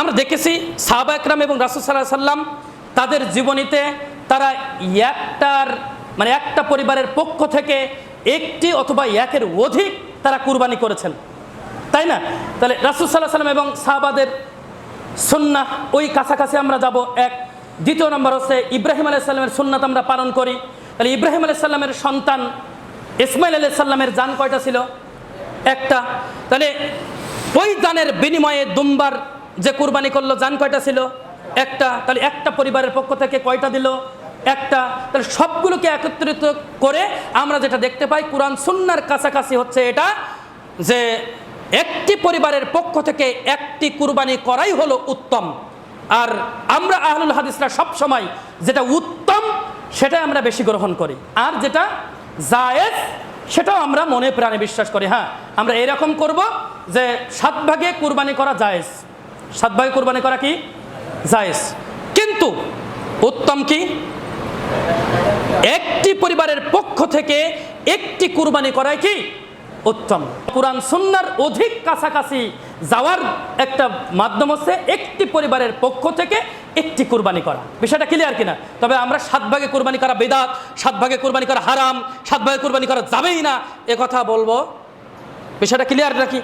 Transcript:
আমরা দেখেছি সাহাবা একরাম এবং রাসুল সাল্লাহ সাল্লাম তাদের জীবনীতে তারা একটার মানে একটা পরিবারের পক্ষ থেকে একটি অথবা একের অধিক তারা কুরবানি করেছেন। তাই না? তাহলে রাসুল সাল্লাহ সাল্লাম এবং সাহাবাদের সুন্না ওই কাছাকাছি আমরা যাব এক। দ্বিতীয় নম্বর হচ্ছে ইব্রাহিম আলাইসাল্লামের সুন্নাত আমরা পালন করি। তাহলে ইব্রাহিম আলাইসাল্লামের সন্তান ইসমাইল আলাইসাল্লামের জান কয়টা ছিল? একটা। তাহলে ওই জানের বিনিময়ে দুম্বার যে কুরবানি করল যান কয়টা ছিল? একটা। তাহলে একটা পরিবারের পক্ষ থেকে কয়টা দিল? একটা। তাহলে সবগুলোকে একত্রিত করে আমরা যেটা দেখতে পাই, কোরআন সুন্নার কাছাকাছি হচ্ছে এটা, যে একটি পরিবারের পক্ষ থেকে একটি কুরবানি করাই হলো উত্তম। আর আমরা আহলুল হাদিসরা সব সময় যেটা উত্তম, সেটাই আমরা বেশি গ্রহণ করি। আর যেটা জায়েজ, সেটাও আমরা মনে প্রাণে বিশ্বাস করি। হ্যাঁ আমরা এরকম করব যে সাত ভাগে কুরবানি করা জায়েজ। সাত ভাগে কুরবানি করা কি? জায়েজ। কিন্তু উত্তম কি? একটি পরিবারের পক্ষ থেকে একটি কুরবানি করাই কি? উত্তম। কোরআন সুন্নার অধিক কাছাকাছি যাওয়ার একটা মাধ্যম হচ্ছে একটি পরিবারের পক্ষ থেকে একটি কুরবানি করা। বিষয়টা ক্লিয়ার কিনা? তবে আমরা সাত ভাগে কুরবানি করা বেদাত সাত ভাগে কুরবানি করা হারাম সাত ভাগে কুরবানি করা যাবেই না। এ কথা বলব। বিষয়টা ক্লিয়ার নাকি?